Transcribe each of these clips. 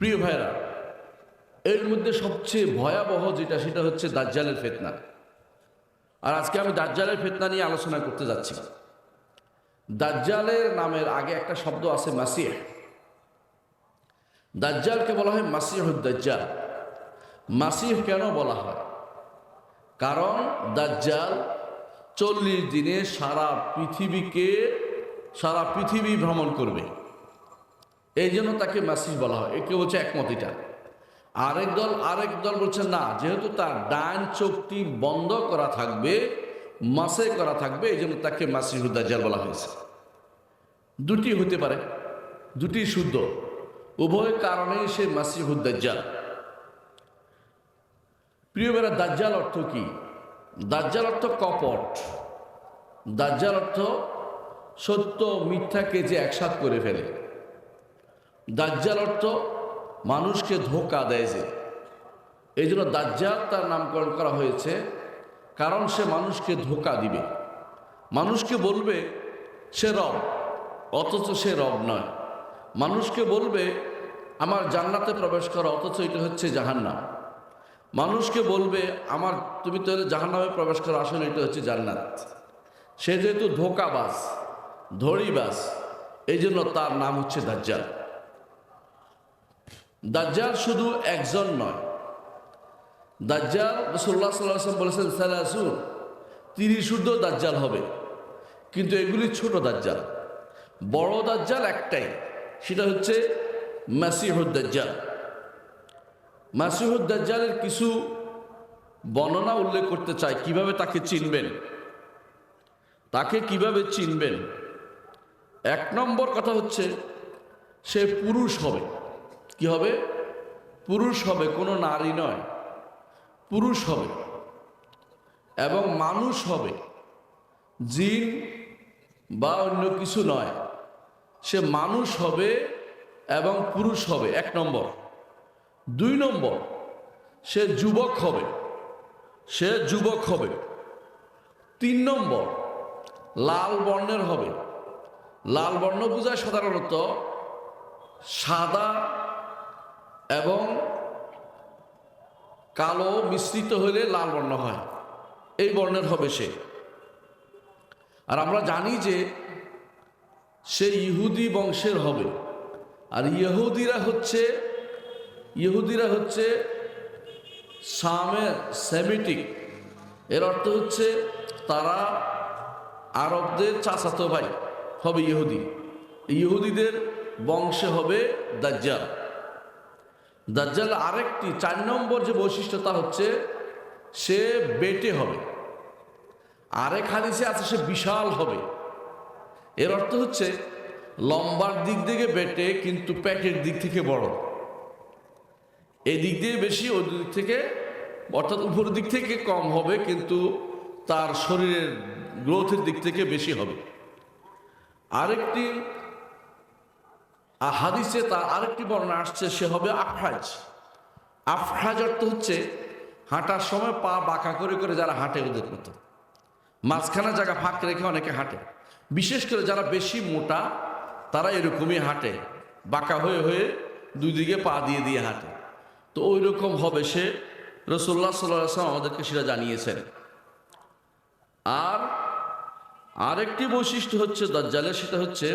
প্রিয় ভাইরা এর মধ্যে সবচেয়ে ভয়াবহ যেটা, সেটা হচ্ছে দাজ্জালের ফেতনা। আর আজকে আমি দাজ্জালের ফেতনা নিয়ে আলোচনা করতে যাচ্ছি। দাজ্জালের নামের আগে একটা শব্দ আছে মাসিহ। দাজ্জালকে বলা হয় মাসিহুদ দাজ্জাল। মাসিহ কেন বলা হয়? কারণ দাজ্জাল চল্লিশ দিনে সারা পৃথিবীকে, সারা পৃথিবী ভ্রমণ করবে। এই জন্য তাকে মাসিহ বলা হয়। একে হচ্ছে একমত এটা। আরেক দল আরেক দল বলছে না, যেহেতু তার ডান চোখটি বন্ধ করা থাকবে, মাসে করা থাকবে এই জন্য তাকে মাসিহুদ্দাজ্জাল বলা হয়েছে। দুটি হতে পারে, দুটি শুদ্ধ। উভয় কারণেই সে মাসিহুদ্দাজ্জাল প্রিয় বেড়া দাজ্জাল অর্থ কি? দাজ্জাল অর্থ কপট। দাজ্জাল অর্থ সত্য, মিথ্যাকে যে একসাথ করে ফেলে। দাজ্জাল অর্থ মানুষকে ধোকা দেয় যে। এই জন্য দাজ্জাল তার নামকরণ করা হয়েছে কারণ সে মানুষকে ধোকা দিবে। মানুষকে বলবে, সে রব। অথচ সে রব নয়। মানুষকে বলবে, আমার জান্নাতে প্রবেশ করা। অথচ এটা হচ্ছে জাহান্নাম। মানুষকে বলবে, আমার, তুমি তো জাহান্নামে প্রবেশ করা। আসলে এটা হচ্ছে জান্নাত। সে যেহেতু ধোকাবাজ, ধড়িবাজ, এই জন্য তার নাম হচ্ছে দাজ্জাল। দাজ্জাল শুধু একজন নয়। দাজ্জাল রসুল্লাহ সাল্লাম বলেছেন, সালাসুন, তিরিশ শুদ্ধ দাজ্জাল হবে। কিন্তু এগুলি ছোট দাজ্জাল। বড় দাজ্জাল একটাই, সেটা হচ্ছে মাসিহুদ্দাজ্জাল মাসিহুদ্দাজ্জালের কিছু বর্ণনা উল্লেখ করতে চাই, কীভাবে তাকে চিনবেন? তাকে কীভাবে চিনবেন? এক নম্বর কথা হচ্ছে, সে পুরুষ হবে। কি হবে? পুরুষ হবে, কোনো নারী নয়। পুরুষ হবে এবং মানুষ হবে। জিন বা অন্য কিছু নয়। সে মানুষ হবে এবং পুরুষ হবে। এক নম্বর। দুই নম্বর। সে যুবক হবে। সে যুবক হবে। তিন নম্বর। লাল বর্ণের হবে। লাল বর্ণ বোঝায় সাধারণত সাদা এবং কালো মিশ্রিত হলে লাল বর্ণ হয়। এই বর্ণের হবে সে। আর আমরা জানি যে সে ইহুদি বংশের হবে। আর ইহুদিরা হচ্ছে ইহুদিরা হচ্ছে সামের সেমিটিক। এর অর্থ হচ্ছে তারা আরবদের চাচাতো ভাই হবে ইহুদি। ইহুদিদের বংশে হবে দাজ্জাল। দাজ্জাল আরেকটি চার নম্বর যে বৈশিষ্ট্যতা হচ্ছে, সে বেটে হবে। আরেক হাদিসে আছে, সে বিশাল হবে। এর অর্থ হচ্ছে, লম্বার দিক থেকে বেটে, কিন্তু প্যাটের দিক থেকে বড়। এই দিক দিয়ে বেশি, ওই দিক থেকে, অর্থাৎ উপরের দিক থেকে কম হবে, কিন্তু তার শরীরের গ্রোথের দিক থেকে বেশি হবে। আরেকটি আর হাদিসে তার আরেকটি বর্ণনা আসছে, সে হবে আফরাজ আফরাজ অর্থ হচ্ছে হাঁটার সময় পা বাঁকা করে করে যারা হাঁটে ওদের মতো। মাঝখানে জায়গা ফাঁক রেখে অনেকে হাঁটে। বিশেষ করে যারা বেশি মোটা, তারা এরকমই হাঁটে। বাঁকা হয়ে হয়ে দুই দিকে পা দিয়ে দিয়ে হাঁটে। তো ওই রকম হবে সে রসোল্লা সাল্লাম আমাদেরকে সেটা জানিয়েছেন। আর আরেকটি বৈশিষ্ট্য হচ্ছে দাজ্জালের, সেটা হচ্ছে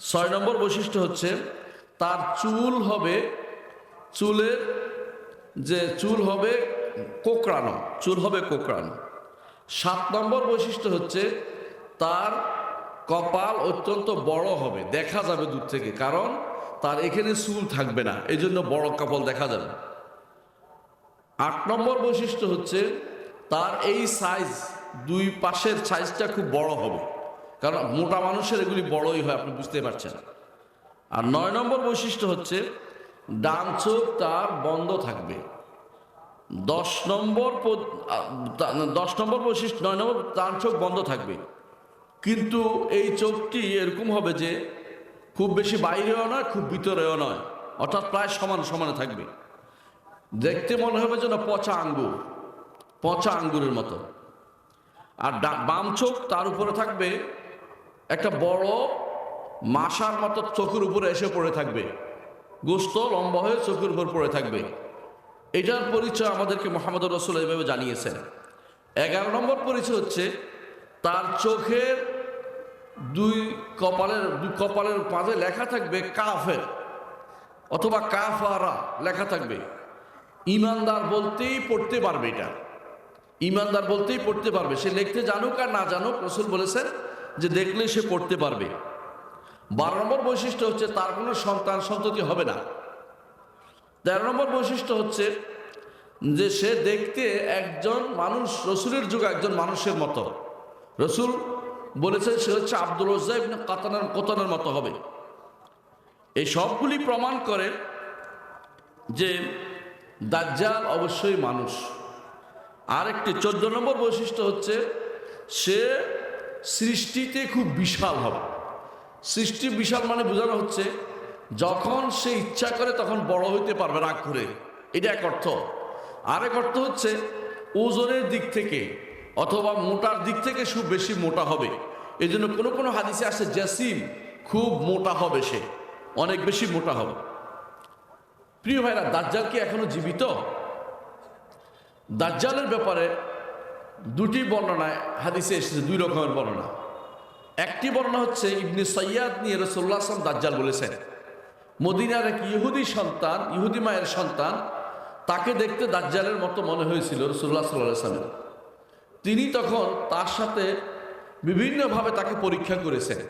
ছয় নম্বর বৈশিষ্ট্য হচ্ছে তার চুল হবে চুলের যে চুল হবে কোকড়ানো, চুল হবে কোকড়ানো। সাত নম্বর বৈশিষ্ট্য হচ্ছে তার কপাল অত্যন্ত বড় হবে, দেখা যাবে দূর থেকে, কারণ তার এখানে চুল থাকবে না এই জন্য বড় কপাল দেখা যাবে। আট নম্বর বৈশিষ্ট্য হচ্ছে তার এই সাইজ দুই পাশের সাইজটা খুব বড় হবে। কারণ মোটা মানুষের এগুলি বড়ই হয়, আপনি বুঝতে পারছেন। আর নয় নম্বর বৈশিষ্ট্য হচ্ছে, ডান চোখ তার বন্ধ থাকবে। দশ নম্বর দশ নম্বর বৈশিষ্ট্য, নয় নম্বর ডান চোখ বন্ধ থাকবে। কিন্তু এই চোখটি এরকম হবে যে, খুব বেশি বাইরেও নয়, খুব ভিতরেও নয়, অর্থাৎ প্রায় সমান সমানে থাকবে। দেখতে মনে হবে যেন পচা আঙ্গুর, পচা আঙ্গুরের মতো। আর বাম চোখ তার উপরে থাকবে একটা বড় মাসার মতো চোখের উপরে এসে পড়ে থাকবে। গোস্ত লম্বা হয়ে চোখের উপর পড়ে থাকবে। এটার পরিচয় আমাদেরকে মোহাম্মদ রসুল এইভাবে জানিয়েছেন। এগারো নম্বর পরিচয় হচ্ছে, তার চোখের দুই কপালের দুই কপালের মাঝে লেখা থাকবে কাফের, অথবা কাফারা লেখা থাকবে। ইমানদার বলতেই পড়তে পারবে এটা। ইমানদার বলতেই পড়তে পারবে। সে লিখতে জানুক আর না জানুক, রসুল বলেছেন যে দেখলে সে পড়তে পারবে। বারো নম্বর বৈশিষ্ট্য হচ্ছে তার কোনো সন্তান সন্ততি হবে না। তেরো নম্বর বৈশিষ্ট্য হচ্ছে যে সে দেখতে একজন মানুষ, রসুলের যুগ একজন মানুষের মতো। রসুল বলেছেন সে হচ্ছে আব্দুল রজ্জাব কাতানের, কোতানের মতো হবে। এই সবগুলি প্রমাণ করে যে দাজ্জাল অবশ্যই মানুষ। আরেকটি, চোদ্দ নম্বর বৈশিষ্ট্য হচ্ছে সে সৃষ্টিতে খুব বিশাল হবে। সৃষ্টি বিশাল মানে বোঝানো হচ্ছে, যখন সে ইচ্ছা করে তখন বড় হইতে পারবে রাগ করে এটা এক অর্থ। আরেক অর্থ হচ্ছে, ওজনের দিক থেকে অথবা মোটার দিক থেকে খুব বেশি মোটা হবে। এই জন্য কোনো কোনো হাদিসে আসে, জাসিম খুব মোটা হবে সে, অনেক বেশি মোটা হবে। প্রিয় ভাইরা, দাজ্জাল কি এখনও জীবিত? দাজ্জালের ব্যাপারে দুটি বর্ণনায় হাদিসে এসেছে, দুই রকমের বর্ণনা। একটি বর্ণনা হচ্ছে ইবনে সৈয়াদ নিয়ে রসোল্লা আসলাম দাজ্জাল বলেছেন, মদিনার এক ইহুদি সন্তান, ইহুদি মায়ের সন্তান, তাকে দেখতে দাজ্জালের মতো মনে হয়েছিল রসুল্লাহ সাল্লাহ সাল্লাম তিনি তখন তার সাথে বিভিন্নভাবে তাকে পরীক্ষা করেছেন।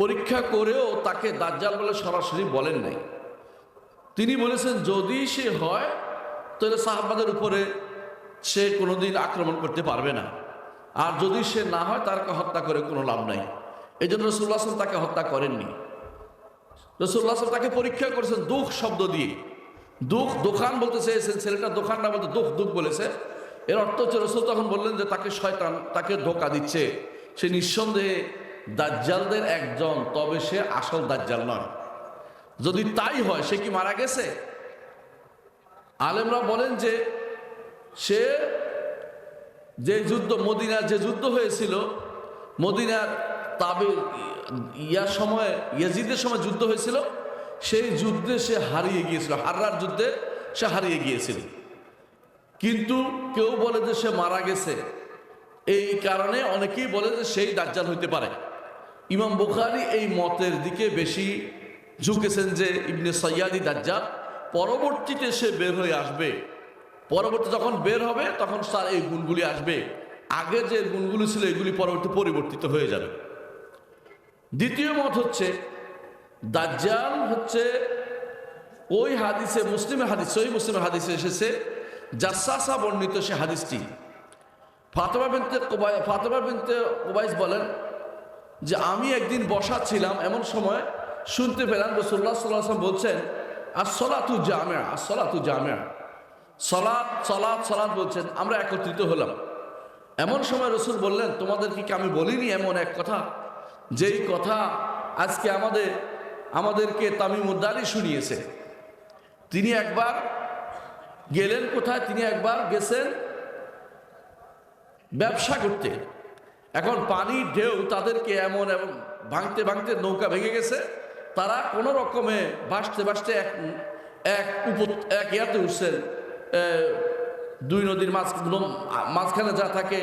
পরীক্ষা করেও তাকে দাজ্জাল বলে সরাসরি বলেন নাই। তিনি বলেছেন, যদি সে হয়, তাহলে সাহাবাদের উপরে সে কোনোদিন আক্রমণ করতে পারবে না। আর যদি সে না হয়, তারকে হত্যা করে কোনো লাভ নাই। এই জন্য রসুল্লাহ তাকে হত্যা করেননি। রসুল্লাহ তাকে পরীক্ষা করেছেন দুঃখ শব্দ দিয়ে। দুঃখ, দোকান বলতে চেয়েছেন, ছেলেটা দোকান না বলতে দুঃখ দুঃখ বলেছে। এর অর্থ হচ্ছে রসুল তখন বললেন যে তাকে শয়তান, তাকে ধোকা দিচ্ছে। সে নিঃসন্দেহে দাজ্জালদের একজন, তবে সে আসল দাজ্জাল নয়। যদি তাই হয়, সে কি মারা গেছে? আলেমরা বলেন যে সে যে যুদ্ধ, মদিনার যে যুদ্ধ হয়েছিল, মদিনার তাবে ইয়ার সময়, ইয়াজিদের সময় যুদ্ধ হয়েছিল, সেই যুদ্ধে সে হারিয়ে গিয়েছিল। হাররার যুদ্ধে সে হারিয়ে গিয়েছিল। কিন্তু কেউ বলে যে সে মারা গেছে। এই কারণে অনেকেই বলে যে সেই দাজ্জাল হইতে পারে। ইমাম বুখারি এই মতের দিকে বেশি ঝুঁকেছেন যে ইবনে সৈয়াদি দাজ্জাল পরবর্তীতে সে বের হয়ে আসবে। পরবর্তী যখন বের হবে, তখন তার এই গুণগুলি আসবে। আগে যে গুণগুলি ছিল, এগুলি পরবর্তী পরিবর্তিত হয়ে যাবে। দ্বিতীয় মত হচ্ছে, দাজ্জাল হচ্ছে ওই হাদিসে, মুসলিমের হাদিস ওই মুসলিমের হাদিসে এসেছে জাসাসা বর্ণিত সে হাদিসটি। ফাতেমা বিনতে কোবাই, ফাতেমা বিনতে কোবাইস বলেন যে, আমি একদিন বসা ছিলাম এমন সময় শুনতে পেলাম রসুল্লাহ সাল্লাম বলছেন আর সলাতু জামেয়া আর সলাতু জামেয়া সলাৎ সলাদ সলাদ বলছেন, আমরা একত্রিত হলাম। এমন সময় রসুল বললেন, তোমাদেরকে কি আমি বলিনি এমন এক কথা? যেই কথা আজকে আমাদের, আমাদেরকে তামিম তামিমুদ্দারি শুনিয়েছে। তিনি একবার গেলেন কোথায়? তিনি একবার গেছেন ব্যবসা করতে। এখন পানির ঢেউ তাদেরকে এমন এমন ভাঙতে ভাঙতে নৌকা ভেঙে গেছে। তারা কোনো রকমে ভাসতে ভাসতে এক এক উপ এক ইয়াতে উঠছেন। দুই নদীর মাঝ মাঝখানে যা থাকে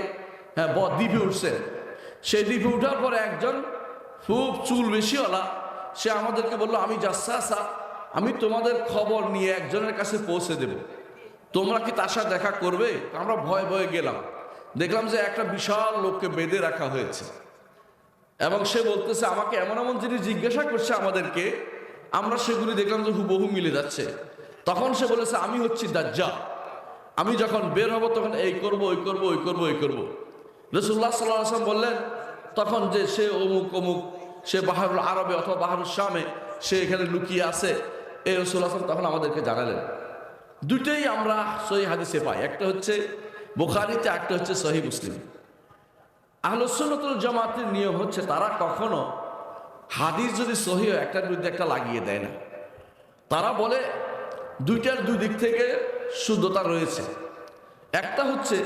হ্যাঁ দ্বীপে উঠছে। সেই দ্বীপে উঠার পরে একজন খুব চুল বেশিওয়ালা, সে আমাদেরকে বলল, আমি যাচ্ছা আসা আমি তোমাদের খবর নিয়ে একজনের কাছে পৌঁছে দেব। তোমরা কি তার সাথে দেখা করবে? আমরা ভয়ে ভয়ে গেলাম। দেখলাম যে একটা বিশাল লোককে বেঁধে রাখা হয়েছে। এবং সে বলতেছে, আমাকে এমন এমন জিনিস জিজ্ঞাসা করছে আমাদেরকে, আমরা সেগুলি দেখলাম যে হুবহু মিলে যাচ্ছে। তখন সে বলেছে, আমি হচ্ছি দাজ্জা আমি যখন বের হব তখন এই করব, ওই করব ওই করব ওই করব। রসুল্লাহ সাল্লাহ আসলাম বললেন, তখন যে সে অমুক অমুক, সে বাহারুল আরবে অথবা বাহারুল শামে, সে এখানে লুকিয়ে আছে। এই রসুল্লাহ আসলাম তখন আমাদেরকে জানালেন। দুটোই আমরা সহি হাদিসে পাই। একটা হচ্ছে বোখারিতে, একটা হচ্ছে সহি মুসলিম। আহলসুন্নতুল জামাতের নিয়ম হচ্ছে, তারা কখনো হাদিস যদি সহি একটার বিরুদ্ধে একটা লাগিয়ে দেয় না। তারা বলে দুইটার দুই দিক থেকে শুদ্ধতা রয়েছে। একটা হচ্ছে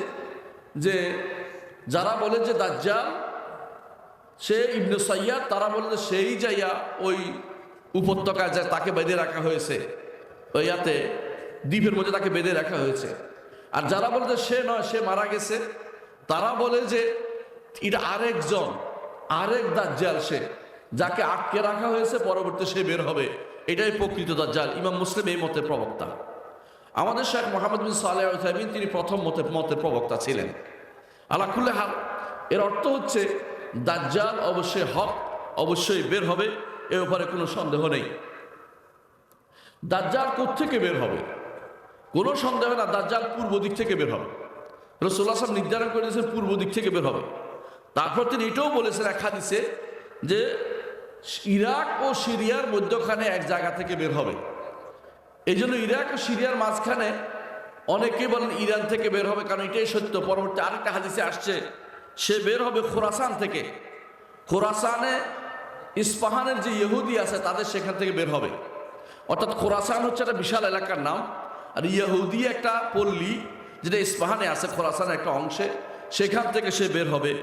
যে, যারা বলে যে দাজ্জাল, সে ইবনে সাইয়াদ, তারা বলে যে সেই যাইয়া ওই উপত্যকায় যায়, তাকে বেঁধে রাখা হয়েছে। ওই ইয়াতে দ্বীপের মধ্যে তাকে বেঁধে রাখা হয়েছে। আর যারা বলে যে সে নয়, সে মারা গেছে, তারা বলে যে এটা আরেকজন, আরেক দাজ্জাল সে, যাকে আটকে রাখা হয়েছে, পরবর্তী সে বের হবে। এটাই প্রকৃত দাজ্জাল, ইমাম মুসলিম এই মতের প্রবক্তা। আমাদের শেখ মোহাম্মদ বিন সালেহ তিনি প্রথম মতে, মতের প্রবক্তা ছিলেন। আলাকুল্লে হাল, এর অর্থ হচ্ছে দাজ্জাল অবশ্যই হক, অবশ্যই বের হবে, এ ব্যাপারে কোনো সন্দেহ নেই। দাজ্জাল থেকে বের হবে? কোনো সন্দেহ না, দাজ্জাল পূর্ব দিক থেকে বের হবে। রসুল্লাহ সাহেব নির্ধারণ করে দিয়েছেন পূর্ব দিক থেকে বের হবে। তারপর তিনি এটাও বলেছেন এক হাদিসে যে ইরাক ও সিরিয়ার মধ্যখানে এক জায়গা থেকে বের হবে। এই জন্য ইরাক ও সিরিয়ার মাঝখানে অনেকে বলেন ইরান থেকে বের হবে, কারণ এটাই সত্য। পরবর্তী আরেকটা হাদিসে আসছে, সে বের হবে খোরাসান থেকে। খোরাসানে ইস্পাহানের যে ইহুদি আছে, তাদের সেখান থেকে বের হবে। অর্থাৎ খোরাসান হচ্ছে একটা বিশাল এলাকার নাম, আর ইহুদি একটা পল্লী যেটা ইস্পাহানে আছে, খোরাসানের একটা অংশে, সেখান থেকে সে বের হবে।